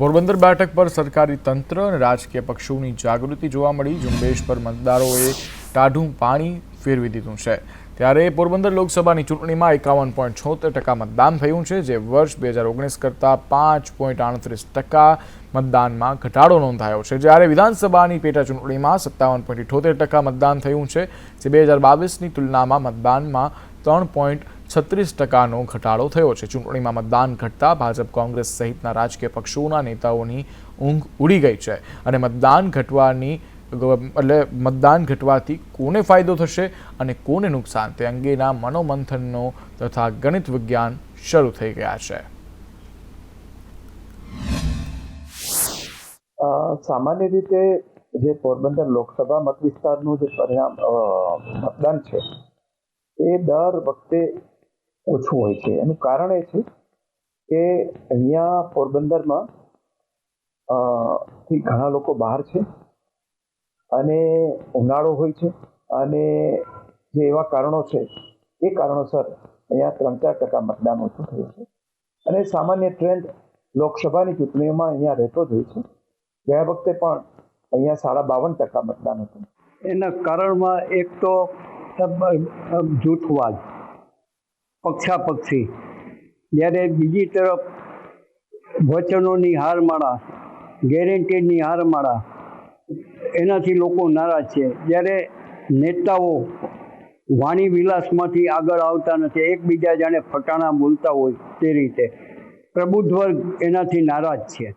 પોરબંદર બેઠક પર સરકારી તંત્ર અને રાજકીય પક્ષોની જાગૃતિ જોવા મળી. ઝુંબેશ પર મતદારોએ ટાઢું પાણી ફેરવી દીધું છે. ત્યારે પોરબંદર લોકસભાની ચૂંટણીમાં એકાવન પોઈન્ટ છોતેર ટકા મતદાન થયું છે, જે વર્ષ બે હજાર ઓગણીસ કરતાં પાંચ પોઈન્ટ આડત્રીસ ટકા મતદાનમાં ઘટાડો નોંધાયો છે. જ્યારે વિધાનસભાની પેટા ચૂંટણીમાં સત્તાવન પોઈન્ટ ઇઠોતેર ટકા મતદાન થયું છે, જે બે હજાર બાવીસની તુલનામાં મતદાનમાં ત્રણ પોઈન્ટ છત્રીસ ટકાનો ઘટાડો થયો છે. ચૂંટણીમાં મતદાન ઘટતા ભાજપ કોંગ્રેસ સહિતના રાજકીય પક્ષોના નેતાઓની ઊંઘ ઉડી ગઈ છે અને મતદાન ઘટવાની એટલે મતદાન ઘટવાથી કોને ફાયદો થશે અને કોને નુકસાન તે અંગેના મનોમંથનનો તથા ગણિત વિજ્ઞાન શરૂ થઈ ગયા છે. સામાન્ય રીતે જે પોરબંદર લોકસભા મત વિસ્તારનું જે પરિણામ મતદાન છે, એ દર વખતે ઓછું હોય છે. એનું કારણ એ છે કે અહીંયા પોરબંદરમાં થી ઘણા લોકો બહાર છે અને ઉનાળો હોય છે અને જે એવા કારણો છે, એ કારણોસર અહીંયા ત્રણ ચાર ટકા મતદાન ઓછું થયું છે. અને સામાન્ય ટ્રેન્ડ લોકસભાની ચૂંટણીઓમાં અહીંયા રહેતો જ હોય છે. ગયા વખતે પણ અહીંયા સાડા બાવન ટકા મતદાન હતું. એના કારણમાં એક તો જૂથવાદ પક્ષાપક્ષી. જ્યારે બીજી તરફ વચનોની હારમાળા, ગેરંટીની હારમાળા, એનાથી લોકો નારાજ છે. જ્યારે નેતાઓ વાણી વિલાસમાંથી આગળ આવતા નથી, એકબીજા જાણે ફટાણા બોલતા હોય તે રીતે. પ્રબુદ્ધ વર્ગ એનાથી નારાજ છે.